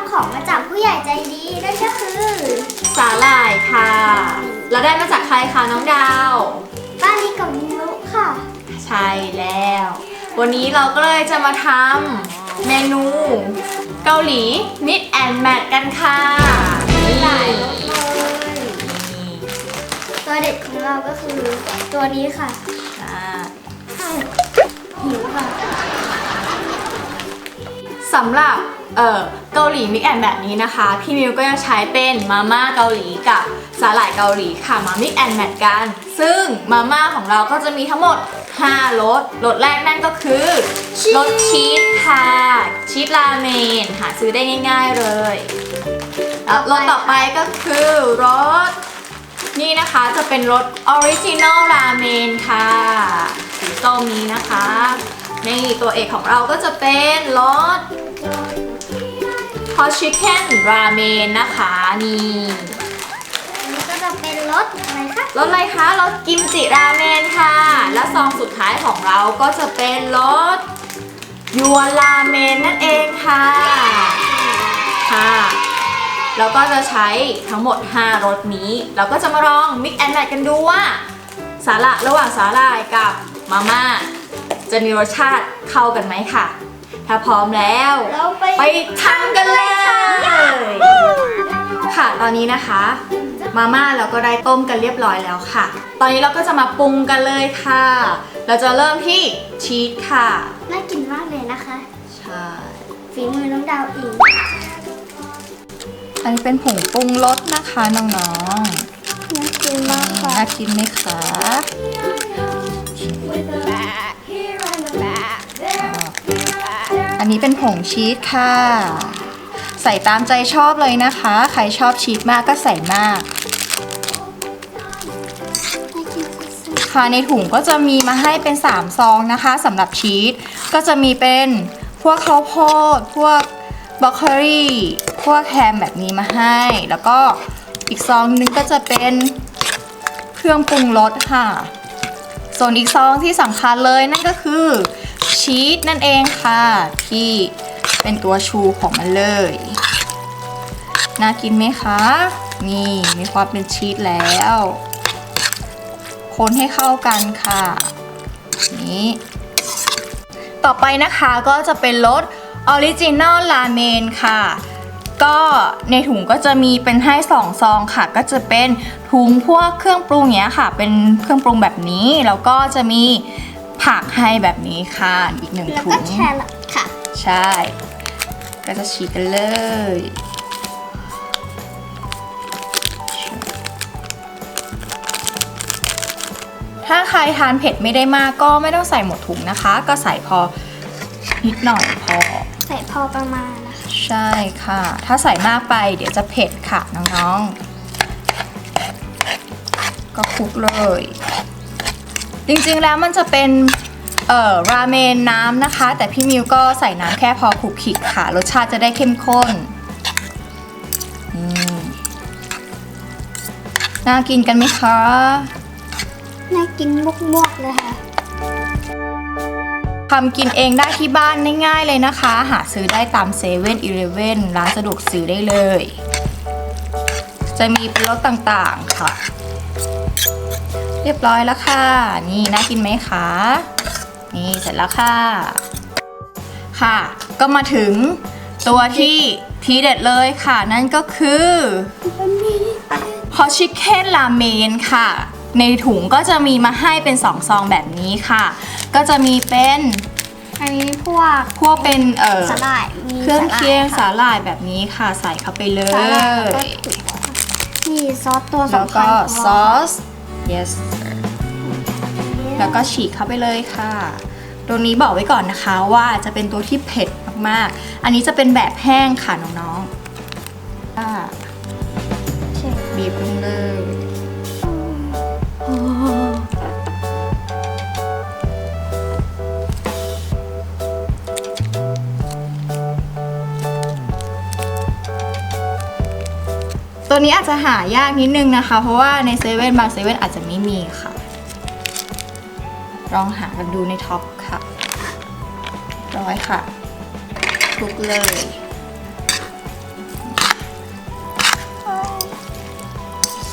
สองคนได้รับของมาจากผู้ใหญ่ใจดีนั่นก็คือ สาหร่ายค่ะแล้วได้มาจากใครคะน้องดาว ป้านิกับมินุค่ะ ใช่แล้ว วันนี้เราก็เลยจะมาทำเมนู เกาหลี Mix and Match กันค่ะนี่หลายรสเลยตัวเด็ดของเราก็คือตัวนี้ค่ะอ่าหิวค่ะ สำหรับเอ่อเกาหลี Mix and Match นี้นะคะ พี่มิวก็จะใช้เป็นมาม่าเกาหลีกับสาหร่ายเกาหลีค่ะมา Mix and Match กัน ซึ่งมาม่าของเราก็จะมีทั้งหมด 5รสรสแรกนั่นก็คือชีสรสชีสค่ะชีสราเมนหาซื้อได้ง่าย ๆเลยแล้วรสต่อไปก็คือรสนี่นะคะจะเป็นรสออริจินอลราเมนค่ะสีส้มนี้นะคะนี่ตัวเอกของเราก็จะเป็นรส ฮอชิคเก้นราเมนนะคะนี่อันนี้ก็จะเป็นรสอะไรคะรสอะไรคะรสกิมจิราเมนค่ะ และซองสุดท้ายของเราก็จะเป็นรสยัวราเมนนั่นเองค่ะค่ะแล้วก็จะใช้ทั้งหมด 5รสนี้ เราก็จะมาลอง mix and match กันดูว่าสาร่ายระหว่างสาหร่ายกับมาม่าจะมีรสชาติเข้ากันไหมค่ะ ถ้าพร้อมแล้ว เราไปไปทำกันเลยค่ะตอนนี้นะคะ มาม่าเราก็ได้ต้มกันเรียบร้อยแล้วค่ะ ตอนนี้เราก็จะมาปรุงกันเลยค่ะ เราจะเริ่มที่ชีสค่ะ น่ากินมากเลยนะคะ ใช่ฝีมือน้องดาวเองอันนี้เป็นผงปรุงรสนะคะน้องน่ากินมากๆค่ะน่ากินไหมคะ นี้เป็นผงชีสค่ะ ใส่ตามใจชอบเลยนะคะ ใครชอบชีสมากก็ใส่มาก ค่ะในถุงก็จะมีมาให้เป็น 3 ซองนะคะสำหรับชีสก็จะมีเป็นพวกข้าวโพด พวกบรอกโคลีพวกแฮมแบบนี้มาให้ แล้วก็อีกซองนึงก็จะเป็นเครื่องปรุงรสค่ะ ส่วนอีกซองที่สำคัญเลยนั่นก็คือ ชีสนั่นเองค่ะ ที่เป็นตัวชูของมันเลย น่ากินไหมคะ นี่มีความเป็นชีสแล้ว คนให้เข้ากันค่ะนี้ต่อไปนะคะก็จะเป็นรสออริจินอลราเมนค่ะ ก็ในถุงก็จะมีเป็นให้สองซองค่ะ ก็จะเป็นถุงพวกเครื่องปรุงเนี้ยค่ะ เป็นเครื่องปรุงแบบนี้ แล้วก็จะมี ผักให้แบบนี้ค่ะ อีกหนึ่งๆแล้วถุก็ง แครอทค่ะ ใช่ ก็จะฉีกกันเลย ถ้าใครทานเผ็ดไม่ได้มากก็ไม่ต้องใส่หมดถุงนะคะ ก็ใส่พอนิดหน่อยพอ ใส่พอประมาณนะคะใช่ค่ะ ถ้าใส่มากไปเดี๋ยวจะเผ็ดค่ะน้องๆ ก็คลุกเลย จริงๆแล้วมันจะเป็นเอ่อราเมนน้ำนะคะ แต่พี่มิวก็ใส่น้ำแค่พอคลุกคลิกค่ะ รสชาติจะได้เข้มข้นอืมน่ากินกันไหมคะ น่ากินมวกๆเลยค่ะทำกินเองได้ที่บ้านง่ายๆเลยนะคะ หาซื้อได้ตามเซเว่นอีเลฟเว่นร้านสะดวกซื้อได้เลย จะมีเป็นรสต่างๆค่ะ เรียบร้อยแล้วค่ะ นี่น่ากินไหมคะ นี่เสร็จแล้วค่ะ ค่ะ ก็มาถึงตัวที่ทีเด็ดเลยค่ะ นั่นก็คือฮอชิเคนราเมนค่ะ ในถุงก็จะมีมาให้เป็นสองซองแบบนี้ค่ะ ก็จะมีเป็นอันนี้พวกพวกเป็นเอ่อสาหร่ายมีเครื่องเคียงสาสาหร่ายแบบนี้ค่ะใส่เข้าไปเลหร่ายแล้วก็ยถุงนี่ซอสตัวแล้วสำคัก็ญซอส yes sir แล้วก็ฉีกเข้าไปเลยค่ะ ตรงนี้บอกไว้ก่อนนะคะว่าจะเป็นตัวที่เผ็ดมากๆ อันนี้จะเป็นแบบแห้งค่ะน้องๆบีบลงเลย ตัวนี้อาจจะหายากนิดนึงนะคะ เพราะว่าในเซเว่นบางเซเว่นอาจจะไม่มีค่ะ ลองหากันดูในท็อปค่ะร้อยค่ะทุกเลย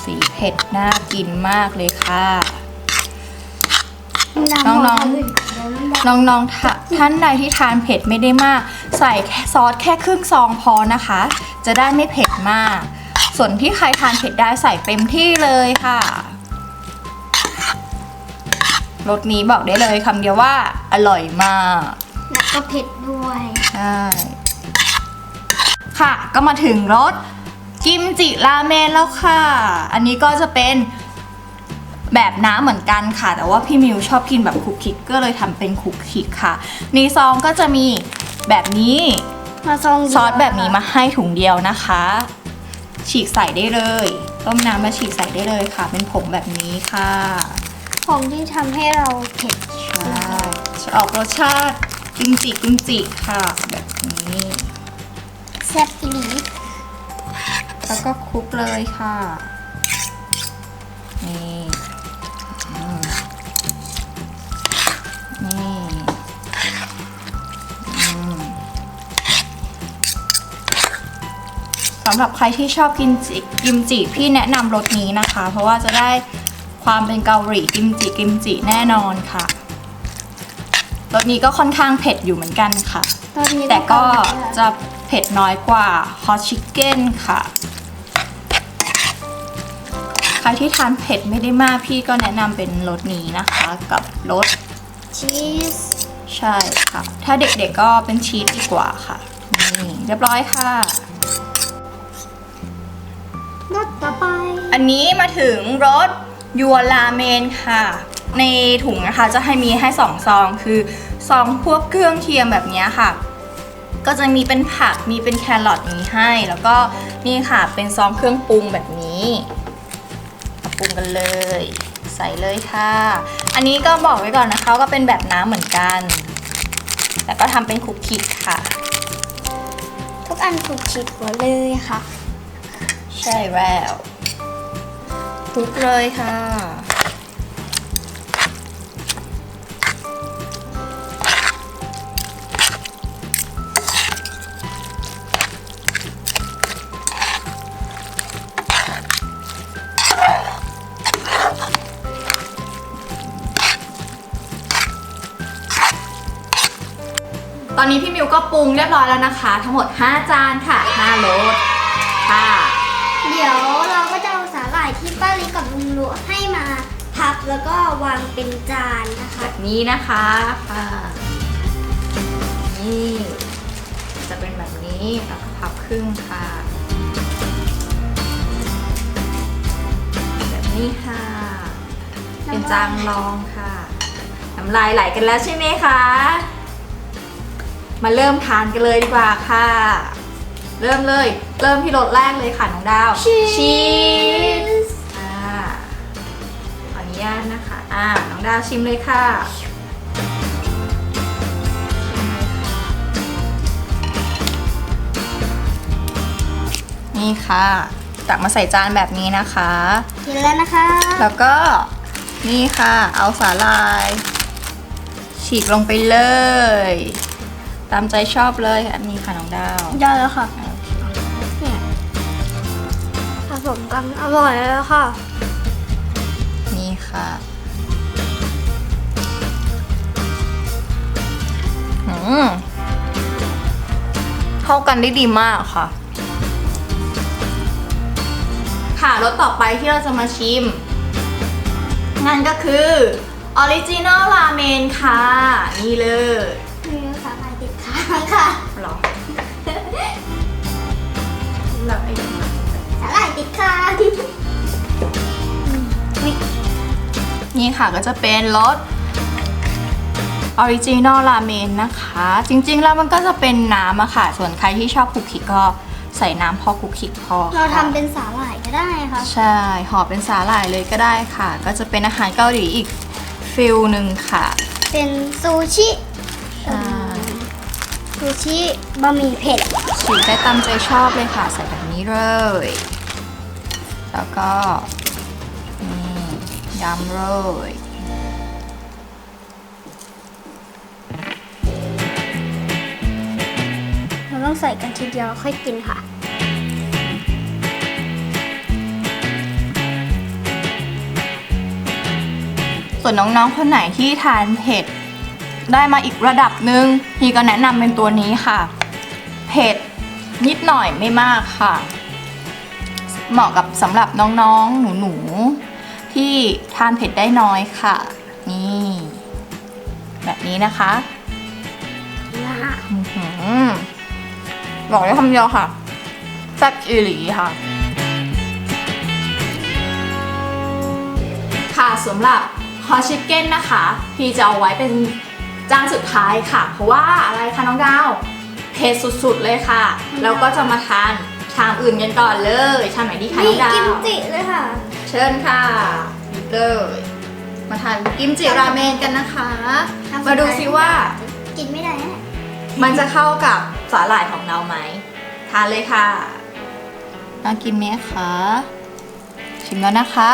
สีเผ็ดน่ากินมากเลยค่ะ น้องๆ น้องๆงท่านใดที่ทานเผ็ดไม่ได้มาก ใส่ซอสแค่ครึ่งซองพอนะคะ จะได้ไม่เผ็ดมาก ส่วนที่ใครทานเผ็ดได้ใส่เต็มที่เลยค่ะรสนี้บอกได้เลยคำเดียวว่าอร่อยมาก แล้วก็เผ็ดด้วยใช่ค่ะ ก็มาถึงรสกิมจิราเมนแล้วค่ะ อันนี้ก็จะเป็นแบบน้ำเหมือนกันค่ะ แต่ว่าพี่มิวชอบกินแบบคุกคิกก็เลยทำเป็นคุกคิกค่ะ ในซองก็จะมีแบบนี้มาซองเดียวซอสแบบนี้มาให้ถุงเดียวนะคะ ฉีกใส่ได้เลย ต้มน้ำมาฉีกใส่ได้เลยค่ะ เป็นผงแบบนี้ค่ะของที่ทำให้เราเผ็ดใช่จะออกรสชาติกิมจิกิมจิค่ะ แบบนี้แซ่บอีหลีแล้วก็คลุกเลยค่ะนี่ สำหรับใครที่ชอบกินจิกิมจิพี่แนะนำรสนี้นะคะ เพราะว่าจะได้ความเป็นเกาหลีกิมจิกิมจิแน่นอนค่ะรสนี้ก็ค่อนข้างเผ็ดอยู่เหมือนกันค่ะ ตอนนี้แต่ก็จะจะเผ็ดน้อยกว่าฮอ t ชิคเก้นค่ะ ใครที่ทานเผ็ดไม่ได้มากพี่ก็แนะนำเป็นรสนี้นะคะกับรสชีสใช่ค่ะ ถ้าเด็กๆก็เป็นชีสดีกว่าค่ะ นี่เรียบร้อยค่ะ รสต่อไป อันนี้มาถึงรสยัวราเมนค่ะ ในถุงนะคะจะให้มีให้สองซองคือซองพวกเครื่องเคียงแบบเนี้ยค่ะ ก็จะมีเป็นผักมีเป็นแครอทนี้ให้ แล้วก็นี่ค่ะเป็นซองเครื่องปรุงแบบนี้มาปรุงกันเลย ใส่เลยค่ะ อันนี้ก็บอกไว้ก่อนนะคะก็เป็นแบบน้ำเหมือนกัน แต่ก็ทำเป็นคุกคิกค่ะ ทุกอันถูกคิดหมดเลยค่ะ ใช่แล้วคลุกเลยค่ะ ตอนนี้พี่มิวก็ปรุงเรียบร้อยแล้วนะคะ ทั้งหมด 5 จานค่ะ5รสค่ะ ดี๋ยวเราก็จะเอาสาหร่ายที่ป้าลิกับลุงลุให้มาพับแล้วก็วางเป็นจานนะคะ แบบนี้นะคะค่ะนี่จะเป็นแบบนี้แล้วก็พับครึ่งค่ะ แบบนี้ค่ะ เป็นจางรองค่ะน้ำลายไหลกันแล้วใช่ไหมคะ มาเริ่มทานกันเลยดีกว่าค่ะ เริ่มเลย เริ่มที่รสแรกเลยค่ะน้องดาวชีสสอ่าขออนุญาตนะคะ อ่าน้องดาวชิมเลยค่ะนี่ค่ะ ตักมาใส่จานแบบนี้นะคะ กินแล้วนะคะ แล้วก็นี่ค่ะ เอาสาลาย ฉีกลงไปเลย ตามใจชอบเลยอันนี้ค่ะน้องดาว ได้แล้วค่ะเนี่ยผสมกันอร่อยแล้วค่ะ นี่ค่ะอืมเข้ากันได้ดีมากค่ะ ค่ะรสต่อไปที่เราจะมาชิม นั่นก็คือออริจินอลราเมนค่ะ นี่เลยมีสาหร่ายติดค้างค่ะหรอแบบไอ้สาหร่ายติดค้างนี่ค่ะก็จะเป็นรสออริจินอลราเมนนะคะ จริงๆแล้วมันก็จะเป็นน้ำอะค่ะ ส่วนใครที่ชอบคุกคิกก็ใส่น้ำพอคุกคิกพอค่ะเราทำเป็นสาหร่ายก็ได้ค่ะ ใช่ห่อเป็นสาหร่ายเลยก็ได้ค่ะ ก็จะเป็นอาหารเกาหลีอีกฟิลหนึ่งค่ะ เป็นซูชิใช่ ซูชิบะหมี่เผ็ดฉีกได้ตามใจชอบเลยค่ะ ใส่แบบนี้เลย แล้วก็นี่ยำเลยเราต้องใส่กันทีเดียวค่อยกินค่ะส่วนน้องๆ คนไหนที่ทานเผ็ด ได้มาอีกระดับหนึ่งพี่ก็แนะนำเป็นตัวนี้ค่ะ เผ็ดนิดหน่อยไม่มากค่ะ เหมาะกับสำหรับน้องๆ หนูๆ ที่ทานเผ็ดได้น้อยค่ะ นี่ แบบนี้นะคะนะฮะอื้อหือบอกได้คำเดียวค่ะแซ่บอีหลีค่ะ ค่ะสำหรับฮอชิคเก้นนะคะ พี่จะเอาไว้เป็น จานสุดท้ายค่ะ เพราะว่าอะไรคะน้องดาวเผ็ดสุดๆเลยค่ะ แล้วก็จะมาทานชามอื่นกันก่อนเลยชามไหนดีคะน้มีองดากิมวจิเลยค่ะ เชิญค่ะหยิบเลยมาทานกิมจิราเมนกันนะคะ มาดูซิว่า กินไม่ได้นะมันจะเข้ากับสาหร่ายของเราไหม ทานเลยค่ะน่ากินไหมคะ ชิมแล้วนะคะ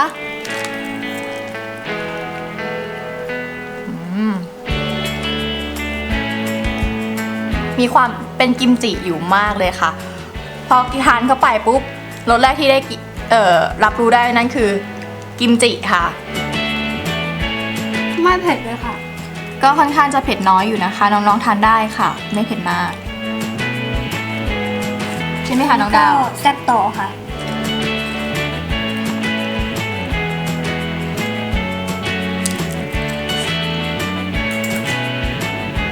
มีความเป็นกิมจิอยู่มากเลยค่ะ พอทานเข้าไปปุ๊บรสแรกที่ได้กิเอ่อรับรู้ได้นั่นคือ กิมจิค่ะ ไม่เผ็ดเลยค่ะ ก็ค่อนข้างจะเผ็ดน้อยอยู่นะคะ น้องๆทานได้ค่ะ ไม่เผ็ดมาก ใช่ไหมคะน้องดาวก็แซ่บต่อค่ะ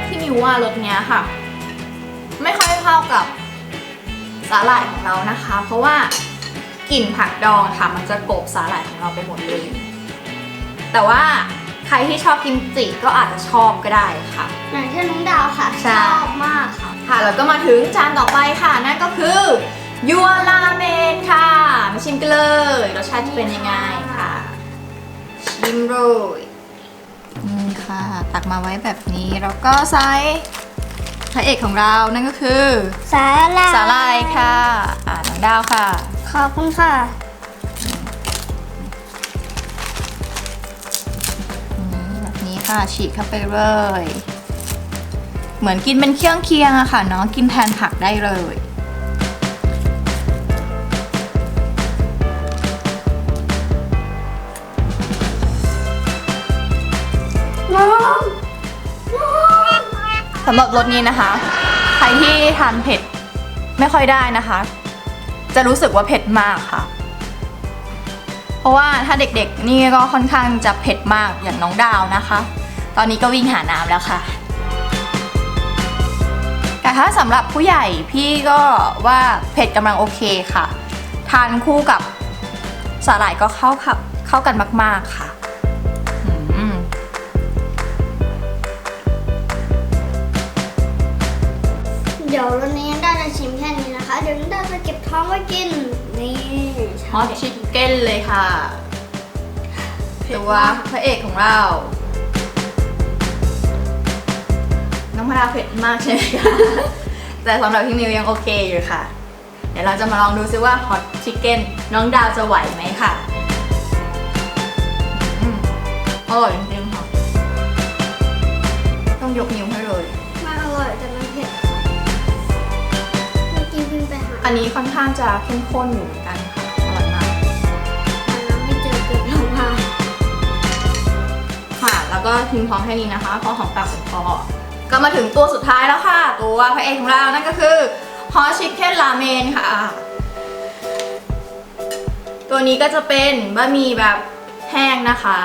ที่มิวว่ารสเนี้ยค่ะไม่ค่อย เข้ากับสาหร่ายของเรานะคะ เพราะว่ากลิ่นผักดองค่ะ มันจะกลบสาหร่ายของเราไปหมดเลย แต่ว่าใครที่ชอบกิมจิก็อาจจะชอบก็ได้ค่ะอย่างเช่นน้องดาวค่ะใช่ชอบมากค่ะ ค่ะแล้วก็มาถึงจานต่อไปค่ะนั่นก็คือยัวราเมนค่ะ มาชิมกันเลยรสชาติจะเป็นยังไงค่ะ ชิมโรยนี่ค่ะ ตักมาไว้แบบนี้แล้วก็ใส่ พระเอกของเรานั่นก็คือ สาลายสาลายค่ะอ่าน้องดาวค่ะ ขอบคุณค่ะอืมแบบนี้ค่ะฉีกเข้าไปเลย เหมือนกินเป็นเครื่องเคียงอะค่ะเนาะกินแทนผักได้เลยำหรับรสนี้นะคะ ใครที่ทานเผ็ดไม่ค่อยได้นะคะ จะรู้สึกว่าเผ็ดมากค่ะ เพราะว่าถ้าเด็กๆ นี่ก็ค่อนข้างจะเผ็ดมากอย่างน้องดาวนะคะ ตอนนี้ก็วิ่งหาน้ำแล้วค่ะ แต่ถ้าสำหรับผู้ใหญ่พี่ก็ว่าเผ็ดกำลังโอเคค่ะ ทานคู่กับสาหร่ายก็เข้ากับเข้ากันมากๆค่ะ เดี๋ยววันนี้ได้จะชิมแค่นี้นะคะ เดี๋ยวน้องดาวจะเก็บท้องไว้กิน นี่ฮอตชิคเก้นเลยค่ะ ตัวพระเอกของเรา น้องพระดาวเผ็ดมากใช่ไหมคะ แต่สำหรับพี่มิวยังโอเคอยู่ค่ะ เดี๋ยวเราจะมาลองดูซิว่าฮอตชิคเก้นน้องดาวจะไหวไหมค่ะอืมอร่อยจริงๆค่ะ ต้องยกนิ้ว อันนี้ค่อนข้างจะเข้มข้นอยู่เหมือนกันค่ะอร่อยมากน้ำไม่เจอเกิดร้องไห้ค่ะ แล้วก็ทิ้งท้องแค่นี้นะคะพอหอมปากหอมคอก็มาถึงตัวสุดท้ายแล้วค่ะ ตัวพระเอกของเรานั่นก็คือฮอชิคเก้นราเมนค่ะ ตัวนี้ก็จะเป็นบะหมี่แบบแห้งนะคะ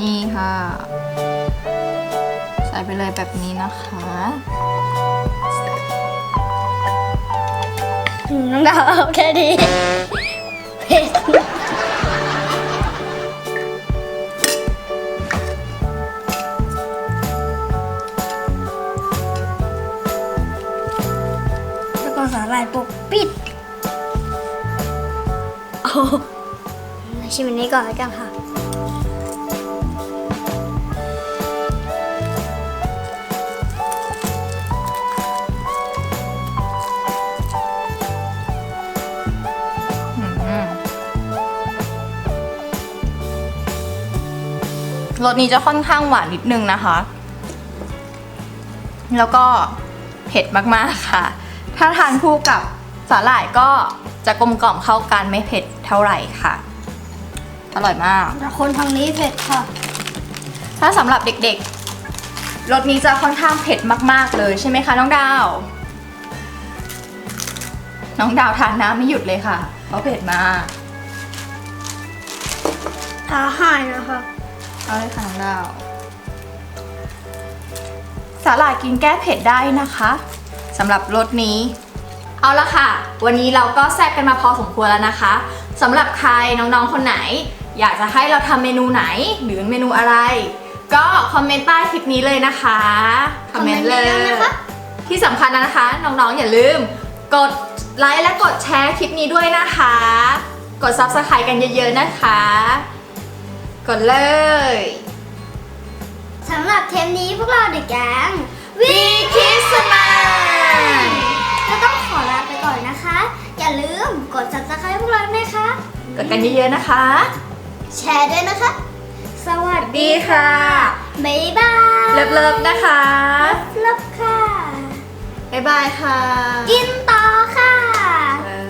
นี่ค่ะ ไปเลยแบบนี้นะคะน้องดาวเอาแค่นี้เผ็ดแล้วก็สาหร่ายปกปิดโอ้มาชิมอันนี้ก่อนแล้วกันค่ะ รสนี้จะค่อนข้างหวานนิดนึงนะคะ แล้วก็เผ็ดมากๆค่ะ ถ้าทานคู่กับสาหร่ายก็จะกลมกล่อมเข้ากันไม่เผ็ดเท่าไหร่ค่ะ อร่อยมาก แต่คนทางนี้เผ็ดค่ะ ถ้าสำหรับเด็กๆ รสนี้จะค่อนข้างเผ็ดมาก ๆ เลยใช่ไหมคะน้องดาว น้องดาวทานน้ำไม่หยุดเลยค่ะ เพราะเผ็ดมากท้าหายนะคะ เอาเลยค่ะน้องดาว สาหร่ายกินแก้เผ็ดได้นะคะสำหรับรสนี้ เอาละค่ะ วันนี้เราก็แซ่บกันมาพอสมควรแล้วนะคะสำหรับใครน้องๆคนไหน อยากจะให้เราทำเมนูไหนหรือเมนูอะไร ก็คอมเมนต์ใต้คลิปนี้เลยนะคะคอมเมนต์เลยคอมเมนต์เยอะๆนะคะที่สำคัญนะคะ น้องๆอย่าลืม กดไลค์และกดแชร์คลิปนี้ด้วยนะคะ กด Subscribe กันเยอะๆนะคะ กดเลยสำหรับเทปนี้พวกเราเด็กแก๊งวีคิสมนก็ต้องขอลาไปก่อนนะคะ อย่าลืมกดซับสไครป์พวกเราด้วยคะ กดกันเยอะๆนะคะ แชร์ด้วยนะคะ สวัสดีค่ะ บ๊ายบายเลิฟๆนะคะ เลิฟๆค่ะ บ๊ายบายค่ะกินต่อค่ะ เออ